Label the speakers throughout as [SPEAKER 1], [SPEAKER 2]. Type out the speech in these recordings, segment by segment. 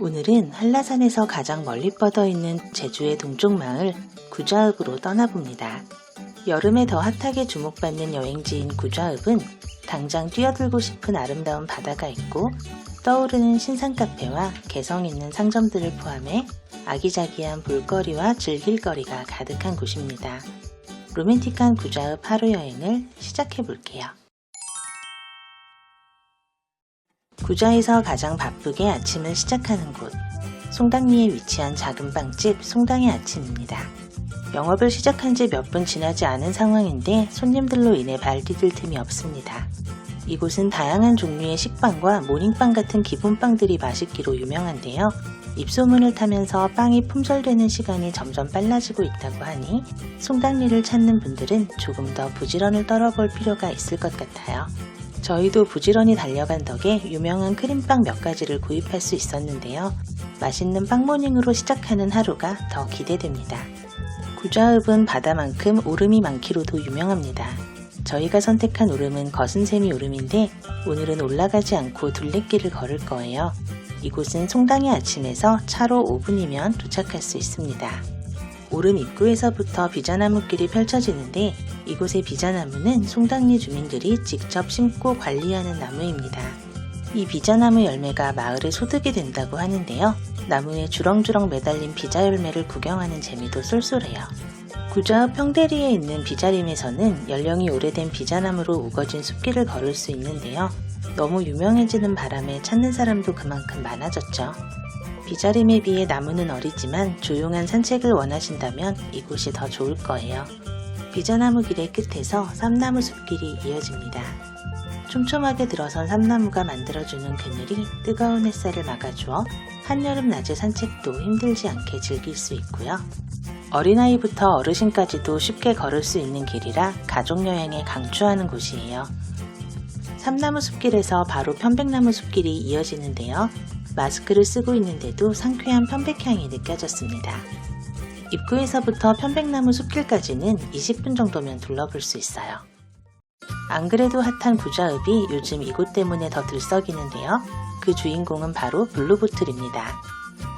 [SPEAKER 1] 오늘은 한라산에서 가장 멀리 뻗어 있는 제주의 동쪽 마을 구좌읍으로 떠나봅니다. 여름에 더 핫하게 주목받는 여행지인 구좌읍은 당장 뛰어들고 싶은 아름다운 바다가 있고 떠오르는 신상 카페와 개성 있는 상점들을 포함해 아기자기한 볼거리와 즐길거리가 가득한 곳입니다. 로맨틱한 구좌읍 하루 여행을 시작해 볼게요. 구좌에서 가장 바쁘게 아침을 시작하는 곳, 송당리에 위치한 작은 빵집 송당의 아침입니다. 영업을 시작한 지 몇 분 지나지 않은 상황인데 손님들로 인해 발 디딜 틈이 없습니다. 이곳은 다양한 종류의 식빵과 모닝빵 같은 기본빵들이 맛있기로 유명한데요. 입소문을 타면서 빵이 품절되는 시간이 점점 빨라지고 있다고 하니 송당리를 찾는 분들은 조금 더 부지런을 떨어볼 필요가 있을 것 같아요. 저희도 부지런히 달려간 덕에 유명한 크림빵 몇 가지를 구입할 수 있었는데요. 맛있는 빵모닝으로 시작하는 하루가 더 기대됩니다. 구좌읍은 바다만큼 오름이 많기로도 유명합니다. 저희가 선택한 오름은 거슴샘이 오름인데 오늘은 올라가지 않고 둘레길을 걸을 거예요. 이곳은 송당의 아침에서 차로 5분이면 도착할 수 있습니다. 오름 입구에서부터 비자나무길이 펼쳐지는데 이곳의 비자나무는 송당리 주민들이 직접 심고 관리하는 나무입니다. 이 비자나무 열매가 마을의 소득이 된다고 하는데요. 나무에 주렁주렁 매달린 비자 열매를 구경하는 재미도 쏠쏠해요. 구좌읍 평대리에 있는 비자림에서는 연령이 오래된 비자나무로 우거진 숲길을 걸을 수 있는데요. 너무 유명해지는 바람에 찾는 사람도 그만큼 많아졌죠. 비자림에 비해 나무는 어리지만 조용한 산책을 원하신다면 이곳이 더 좋을 거예요. 비자나무 길의 끝에서 삼나무 숲길이 이어집니다. 촘촘하게 들어선 삼나무가 만들어주는 그늘이 뜨거운 햇살을 막아주어 한여름 낮의 산책도 힘들지 않게 즐길 수 있고요. 어린아이부터 어르신까지도 쉽게 걸을 수 있는 길이라 가족여행에 강추하는 곳이에요. 삼나무 숲길에서 바로 편백나무 숲길이 이어지는데요. 마스크를 쓰고 있는데도 상쾌한 편백향이 느껴졌습니다. 입구에서부터 편백나무 숲길까지는 20분 정도면 둘러볼 수 있어요. 안 그래도 핫한 구좌읍이 요즘 이곳 때문에 더 들썩이는데요. 그 주인공은 바로 블루보틀입니다.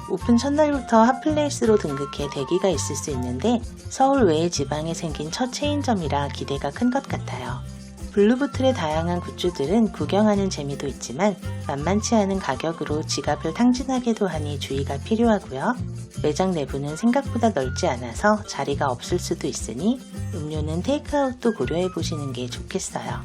[SPEAKER 1] 오픈 첫날부터 핫플레이스로 등극해 대기가 있을 수 있는데 서울 외의 지방에 생긴 첫 체인점이라 기대가 큰 것 같아요. 블루보틀의 다양한 굿즈들은 구경하는 재미도 있지만 만만치 않은 가격으로 지갑을 탕진하게도 하니 주의가 필요하고요. 매장 내부는 생각보다 넓지 않아서 자리가 없을 수도 있으니 음료는 테이크아웃도 고려해 보시는 게 좋겠어요.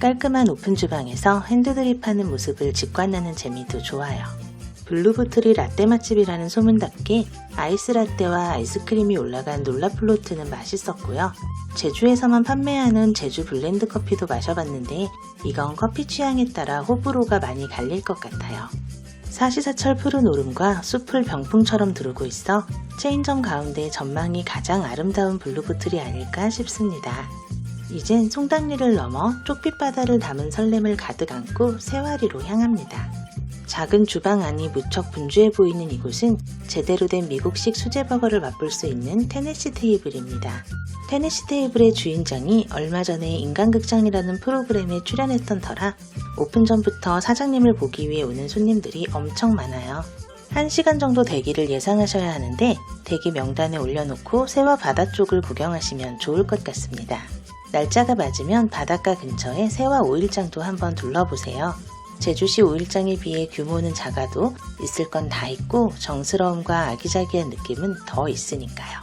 [SPEAKER 1] 깔끔한 오픈 주방에서 핸드드립 하는 모습을 직관하는 재미도 좋아요. 블루보틀이 라떼 맛집이라는 소문답게 아이스 라떼와 아이스크림이 올라간 놀라 플로트는 맛있었고요. 제주에서만 판매하는 제주 블렌드 커피도 마셔봤는데 이건 커피 취향에 따라 호불호가 많이 갈릴 것 같아요. 사시사철 푸른 오름과 숲을 병풍처럼 두르고 있어 체인점 가운데 전망이 가장 아름다운 블루보틀이 아닐까 싶습니다. 이젠 송당리를 넘어 쪽빛 바다를 담은 설렘을 가득 안고 세와리로 향합니다. 작은 주방 안이 무척 분주해 보이는 이곳은 제대로 된 미국식 수제버거를 맛볼 수 있는 테네시 테이블입니다. 테네시 테이블의 주인장이 얼마 전에 인간극장이라는 프로그램에 출연했던 터라 오픈 전부터 사장님을 보기 위해 오는 손님들이 엄청 많아요. 1시간 정도 대기를 예상하셔야 하는데 대기 명단에 올려놓고 새와 바다 쪽을 구경하시면 좋을 것 같습니다. 날짜가 맞으면 바닷가 근처에 새와 오일장도 한번 둘러보세요. 제주시 오일장에 비해 규모는 작아도 있을 건 다 있고 정스러움과 아기자기한 느낌은 더 있으니까요.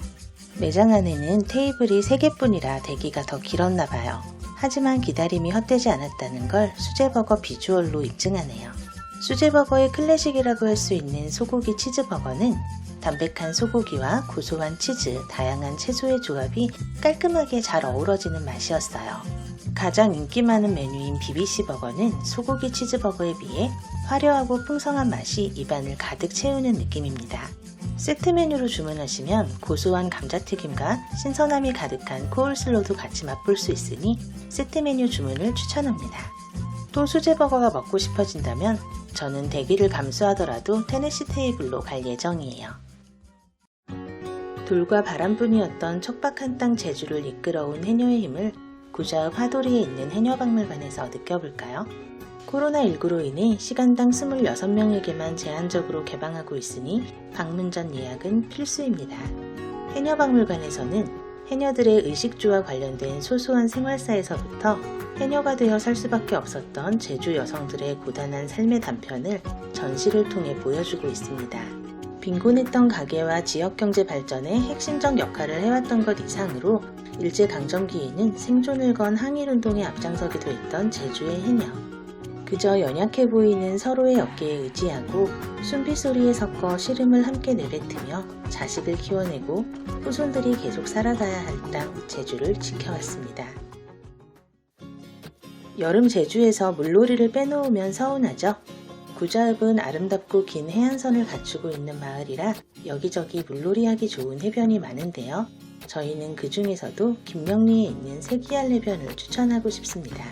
[SPEAKER 1] 매장 안에는 테이블이 3개뿐이라 대기가 더 길었나 봐요. 하지만 기다림이 헛되지 않았다는 걸 수제버거 비주얼로 입증하네요. 수제버거의 클래식이라고 할 수 있는 소고기 치즈버거는 담백한 소고기와 고소한 치즈, 다양한 채소의 조합이 깔끔하게 잘 어우러지는 맛이었어요. 가장 인기 많은 메뉴인 BBC 버거는 소고기 치즈버거에 비해 화려하고 풍성한 맛이 입안을 가득 채우는 느낌입니다. 세트 메뉴로 주문하시면 고소한 감자튀김과 신선함이 가득한 코울슬로도 같이 맛볼 수 있으니 세트 메뉴 주문을 추천합니다. 또 수제버거가 먹고 싶어진다면 저는 대기를 감수하더라도 테네시 테이블로 갈 예정이에요. 돌과 바람뿐이었던 척박한 땅 제주를 이끌어온 해녀의 힘을 구좌읍 하도리에 있는 해녀박물관에서 느껴볼까요? 코로나19로 인해 시간당 26명에게만 제한적으로 개방하고 있으니 방문 전 예약은 필수입니다. 해녀박물관에서는 해녀들의 의식주와 관련된 소소한 생활사에서부터 해녀가 되어 살 수밖에 없었던 제주 여성들의 고단한 삶의 단편을 전시를 통해 보여주고 있습니다. 빈곤했던 가게와 지역 경제 발전에 핵심적 역할을 해왔던 것 이상으로 일제강점기에는 생존을 건 항일운동에 앞장서기도 했던 제주의 해녀. 그저 연약해 보이는 서로의 어깨에 의지하고 숨빗소리에 섞어 시름을 함께 내뱉으며 자식을 키워내고 후손들이 계속 살아가야 할 땅 제주를 지켜왔습니다. 여름 제주에서 물놀이를 빼놓으면 서운하죠. 구자읍은 아름답고 긴 해안선을 갖추고 있는 마을이라 여기저기 물놀이 하기 좋은 해변이 많은데요. 저희는 그 중에서도 김명리에 있는 세기알 해변을 추천하고 싶습니다.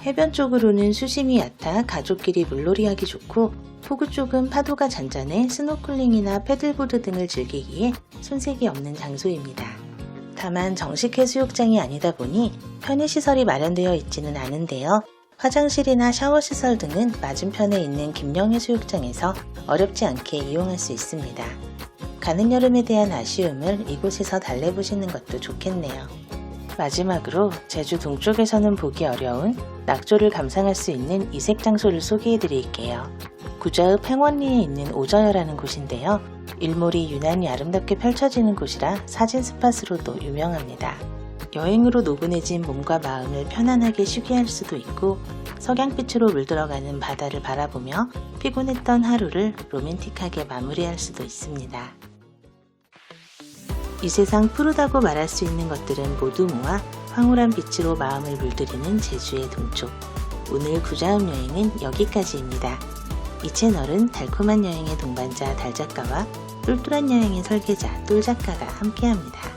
[SPEAKER 1] 해변 쪽으로는 수심이 얕아 가족끼리 물놀이 하기 좋고 포구 쪽은 파도가 잔잔해 스노클링이나 패들보드 등을 즐기기에 손색이 없는 장소입니다. 다만 정식 해수욕장이 아니다 보니 편의시설이 마련되어 있지는 않은데요. 화장실이나 샤워시설 등은 맞은편에 있는 김영해수욕장에서 어렵지 않게 이용할 수 있습니다. 가는 여름에 대한 아쉬움을 이곳에서 달래보시는 것도 좋겠네요. 마지막으로 제주 동쪽에서는 보기 어려운 낙조를 감상할 수 있는 이색 장소를 소개해 드릴게요. 구자읍 행원리에 있는 오저여라는 곳인데요. 일몰이 유난히 아름답게 펼쳐지는 곳이라 사진 스팟으로도 유명합니다. 여행으로 노곤해진 몸과 마음을 편안하게 쉬게 할 수도 있고 석양빛으로 물들어가는 바다를 바라보며 피곤했던 하루를 로맨틱하게 마무리할 수도 있습니다. 이 세상 푸르다고 말할 수 있는 것들은 모두 모아 황홀한 빛으로 마음을 물들이는 제주의 동쪽. 오늘 구자읍 여행은 여기까지입니다. 이 채널은 달콤한 여행의 동반자 달작가와 똘똘한 여행의 설계자 똘작가가 함께합니다.